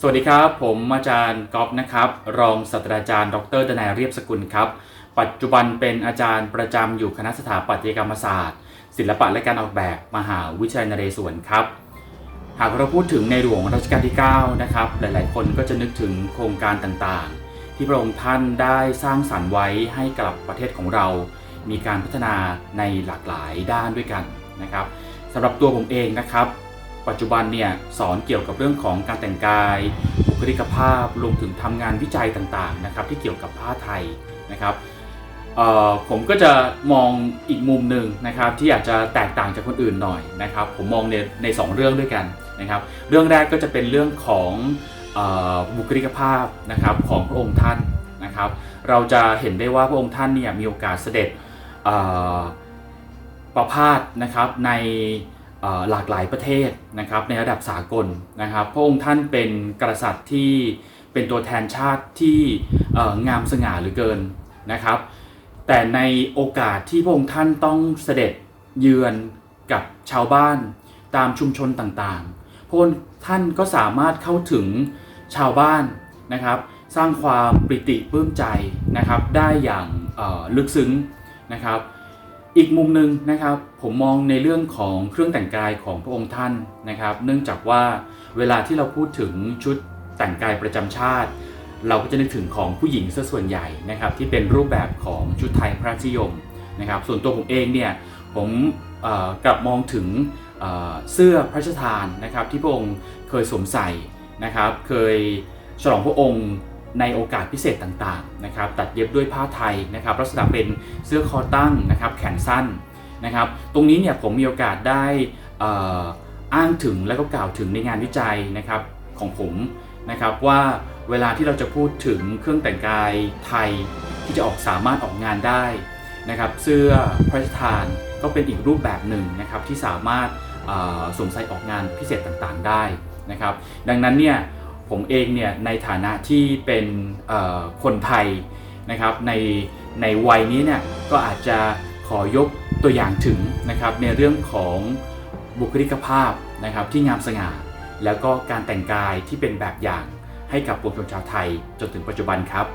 สวัสดีครับ ผมอาจารย์ก๊อฟนะครับ รองศาสตราจารย์ ดรดนายเรียบสกุลครับ ปัจจุบันเป็นอาจารย์ประจำอยู่คณะสถาปัตยกรรมศาสตร์ ศิลปะและการออกแบบมหาวิทยาลัยนเรศวรครับ หากเราพูดถึงในหลวงรัชกาลที่ 9 นะครับ หลายๆ คนก็จะนึกถึงโครงการต่างๆ ที่พระองค์ท่านได้สร้างสรรค์ไว้ให้กับประเทศของเรา มีการพัฒนาในหลากหลายด้านด้วยกันนะครับสำหรับตัวผมเองนะครับ ปัจจุบันเนี่ยสอนเกี่ยวกับเรื่องของการแต่งกายบุคลิกภาพรวมถึงทำงานวิจัยต่างๆนะครับที่เกี่ยวกับผ้าไทยนะครับผมก็จะมองอีกมุมหนึ่งนะครับที่อาจจะแตกต่างจากคนอื่นหน่อยนะครับ ผมมองในในสองเรื่องด้วยกันนะครับ เรื่องแรกก็จะเป็นเรื่องของอบุคลิกภาพนะครับของพระองค์ท่านนะครับ เราจะเห็นได้ว่าพระองค์ท่านเนี่ยมีโอกาสเสด็จประพาสนะครับใน หลากหลายประเทศนะครับในระดับสากลนะครับ พระองค์ท่านเป็นกษัตริย์ที่เป็นตัวแทนชาติที่งามสง่าเหลือเกินนะครับ แต่ในโอกาสที่พระองค์ท่านต้องเสด็จเยือนกับชาวบ้านตามชุมชนต่างๆพระองค์ท่านก็สามารถเข้าถึงชาวบ้านนะครับ สร้างความปริติปลื้มใจนะครับ ได้อย่างลึกซึ้งนะครับ อีกมุมหนึ่งนะครับผมมองในเรื่องของเครื่องแต่งกายของพระองค์ท่านนะครับ เนื่องจากว่าเวลาที่เราพูดถึงชุดแต่งกายประจำชาติ เราก็จะนึกถึงของผู้หญิงซะส่วนใหญ่นะครับ ที่เป็นรูปแบบของชุดไทยพระราชนิยมนะครับ ส่วนตัวผมเองเนี่ยผมกลับมองถึงเอ่อเสื้อพระราชทานนะครับ ที่พระองค์เคยสวมใส่นะครับ เคยฉลองพระองค์ ในโอกาสพิเศษต่างๆนะครับตัดเย็บด้วยผ้าไทยนะครับลักษณะเป็นเสื้อคอตั้งนะครับแขนสั้นนะครับตรงนี้เนี่ยผมมีโอกาสได้อ,อ้างถึงและก็กล่าวถึงในงานวิจัยนะครับของผมนะครับว่าเวลาที่เราจะพูดถึงเครื่องแต่งกายไทยที่จะออกสามารถออกงานได้นะครับเสื้อพระราชทานก็เป็นอีกรูปแบบหนึ่งนะครับที่สามารถสวมใส่ออกงานพิเศษต่างๆได้นะครับดังนั้นเนี่ย ผมเองเนี่ยในฐานะที่เป็นคนไทยนะครับในในวัยนี้เนี่ยก็อาจจะขอยกตัวอย่างถึงนะครับในเรื่องของบุคลิกภาพนะครับที่งามสง่า แล้วก็การแต่งกายที่เป็นแบบอย่างให้กับปวงชนชาวไทยจนถึงปัจจุบันครับ